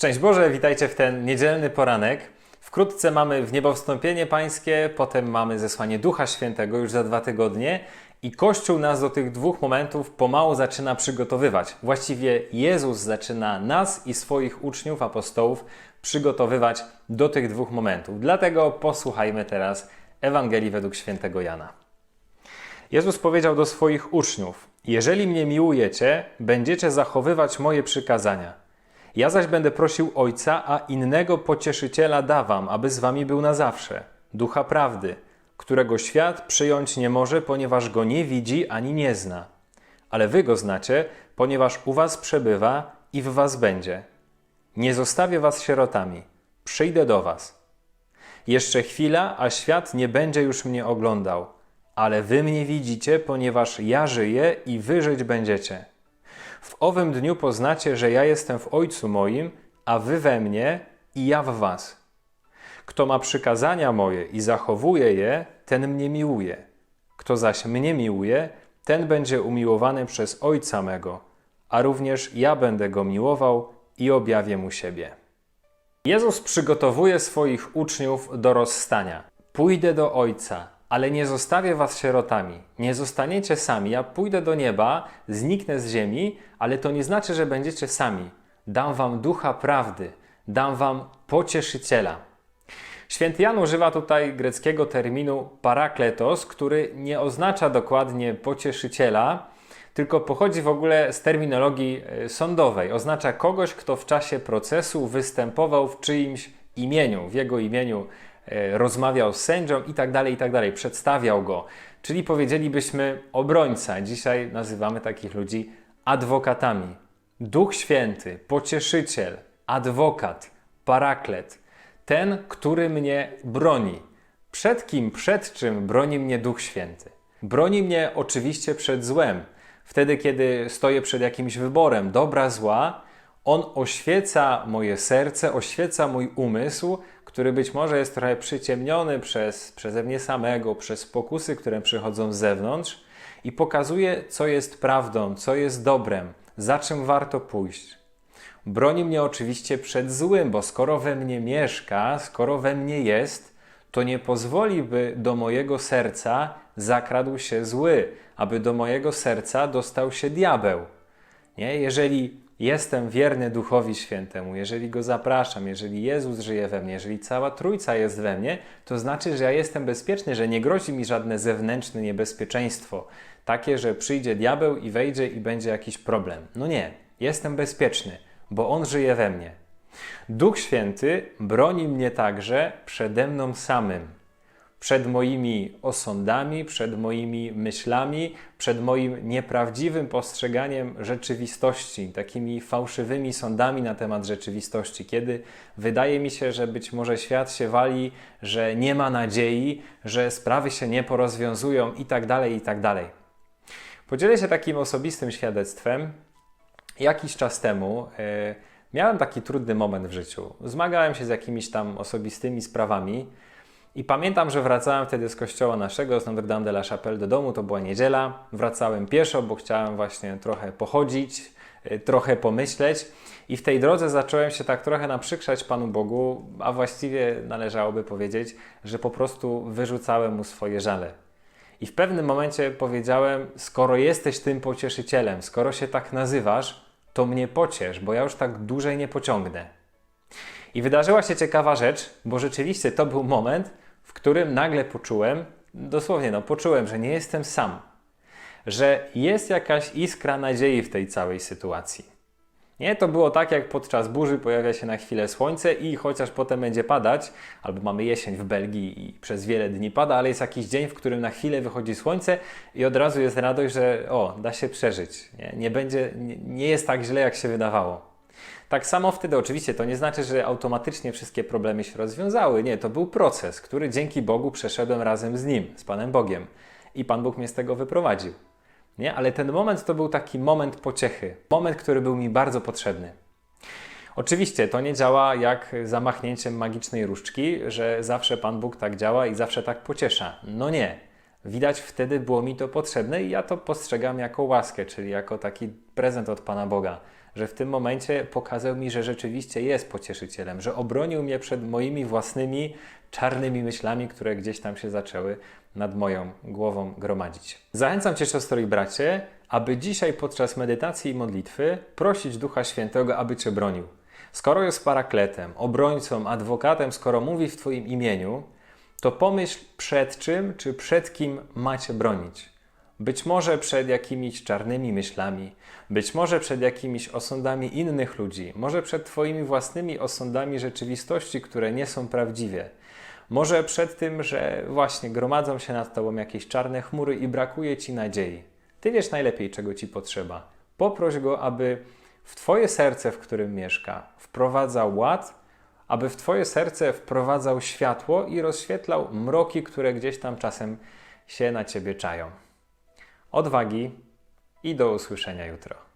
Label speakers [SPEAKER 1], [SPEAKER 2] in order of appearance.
[SPEAKER 1] Szczęść Boże, witajcie w ten niedzielny poranek. Wkrótce mamy w niebo wstąpienie pańskie, potem mamy zesłanie Ducha Świętego już za dwa tygodnie i Kościół nas do tych dwóch momentów pomału zaczyna przygotowywać. Właściwie Jezus zaczyna nas i swoich uczniów, apostołów przygotowywać do tych dwóch momentów. Dlatego posłuchajmy teraz Ewangelii według świętego Jana. Jezus powiedział do swoich uczniów: Jeżeli mnie miłujecie, będziecie zachowywać moje przykazania. Ja zaś będę prosił Ojca, a innego pocieszyciela dawam, aby z wami był na zawsze ducha prawdy, którego świat przyjąć nie może, ponieważ go nie widzi ani nie zna. Ale wy go znacie, ponieważ u was przebywa i w was będzie. Nie zostawię was sierotami, przyjdę do was. Jeszcze chwila, a świat nie będzie już mnie oglądał, ale wy mnie widzicie, ponieważ ja żyję i wy żyć będziecie. W owym dniu poznacie, że ja jestem w Ojcu moim, a wy we mnie i ja w was. Kto ma przykazania moje i zachowuje je, ten mnie miłuje. Kto zaś mnie miłuje, ten będzie umiłowany przez Ojca mego, a również ja będę go miłował i objawię mu siebie. Jezus przygotowuje swoich uczniów do rozstania. Pójdę do Ojca, ale nie zostawię was sierotami. Nie zostaniecie sami. Ja pójdę do nieba, zniknę z ziemi, ale to nie znaczy, że będziecie sami. Dam wam ducha prawdy, dam wam pocieszyciela. Święty Jan używa tutaj greckiego terminu parakletos, który nie oznacza dokładnie pocieszyciela, tylko pochodzi w ogóle z terminologii e, sądowej. Oznacza kogoś, kto w czasie procesu występował w czyimś imieniu, w jego imieniu rozmawiał z sędzią i tak dalej, i tak dalej, przedstawiał go. Czyli powiedzielibyśmy obrońca. Dzisiaj nazywamy takich ludzi adwokatami. Duch Święty, pocieszyciel, adwokat, paraklet, ten, który mnie broni. Przed kim, przed czym broni mnie Duch Święty? Broni mnie oczywiście przed złem. Wtedy, kiedy stoję przed jakimś wyborem, dobra, zła, on oświeca moje serce, oświeca mój umysł, który być może jest trochę przyciemniony przez, przeze mnie samego, przez pokusy, które przychodzą z zewnątrz i pokazuje, co jest prawdą, co jest dobrem, za czym warto pójść. Broni mnie oczywiście przed złym, bo skoro we mnie mieszka, skoro we mnie jest, to nie pozwoli, by do mojego serca zakradł się zły, aby do mojego serca dostał się diabeł. Nie? Jeżeli jestem wierny Duchowi Świętemu, jeżeli go zapraszam, jeżeli Jezus żyje we mnie, jeżeli cała Trójca jest we mnie, to znaczy, że ja jestem bezpieczny, że nie grozi mi żadne zewnętrzne niebezpieczeństwo, takie, że przyjdzie diabeł i wejdzie i będzie jakiś problem. No nie, jestem bezpieczny, bo on żyje we mnie. Duch Święty broni mnie także przede mną samym, przed moimi osądami, przed moimi myślami, przed moim nieprawdziwym postrzeganiem rzeczywistości, takimi fałszywymi sądami na temat rzeczywistości, kiedy wydaje mi się, że być może świat się wali, że nie ma nadziei, że sprawy się nie porozwiązują itd., tak itd. Tak Podzielę się takim osobistym świadectwem. Jakiś czas temu yy, miałem taki trudny moment w życiu. Zmagałem się z jakimiś tam osobistymi sprawami. I pamiętam, że wracałem wtedy z kościoła naszego, z Notre Dame de la Chapelle do domu, to była niedziela. Wracałem pieszo, bo chciałem właśnie trochę pochodzić, y, trochę pomyśleć. I w tej drodze zacząłem się tak trochę naprzykrzać Panu Bogu, a właściwie należałoby powiedzieć, że po prostu wyrzucałem mu swoje żale. I w pewnym momencie powiedziałem: Skoro jesteś tym pocieszycielem, skoro się tak nazywasz, to mnie pociesz, bo ja już tak dłużej nie pociągnę. I wydarzyła się ciekawa rzecz, bo rzeczywiście to był moment, w którym nagle poczułem, dosłownie no, poczułem, że nie jestem sam, że jest jakaś iskra nadziei w tej całej sytuacji. Nie, to było tak, jak podczas burzy pojawia się na chwilę słońce i chociaż potem będzie padać, albo mamy jesień w Belgii i przez wiele dni pada, ale jest jakiś dzień, w którym na chwilę wychodzi słońce i od razu jest radość, że o, da się przeżyć. Nie, nie będzie, nie, nie jest tak źle, jak się wydawało. Tak samo wtedy oczywiście to nie znaczy, że automatycznie wszystkie problemy się rozwiązały. Nie, to był proces, który dzięki Bogu przeszedłem razem z Nim, z Panem Bogiem. I Pan Bóg mnie z tego wyprowadził. Nie? Ale ten moment to był taki moment pociechy, moment, który był mi bardzo potrzebny. Oczywiście to nie działa jak zamachnięciem magicznej różdżki, że zawsze Pan Bóg tak działa i zawsze tak pociesza. No nie. Widać wtedy było mi to potrzebne i ja to postrzegam jako łaskę, czyli jako taki prezent od Pana Boga, że w tym momencie pokazał mi, że rzeczywiście jest pocieszycielem, że obronił mnie przed moimi własnymi czarnymi myślami, które gdzieś tam się zaczęły nad moją głową gromadzić. Zachęcam Cię, siostro i bracie, aby dzisiaj podczas medytacji i modlitwy prosić Ducha Świętego, aby Cię bronił. Skoro jest parakletem, obrońcą, adwokatem, skoro mówi w Twoim imieniu, to pomyśl przed czym czy przed kim macie bronić. Być może przed jakimiś czarnymi myślami, być może przed jakimiś osądami innych ludzi, może przed Twoimi własnymi osądami rzeczywistości, które nie są prawdziwe. Może przed tym, że właśnie gromadzą się nad Tobą jakieś czarne chmury i brakuje Ci nadziei. Ty wiesz najlepiej, czego Ci potrzeba. Poproś Go, aby w Twoje serce, w którym mieszka, wprowadzał ład, aby w Twoje serce wprowadzał światło i rozświetlał mroki, które gdzieś tam czasem się na Ciebie czają. Odwagi i do usłyszenia jutro.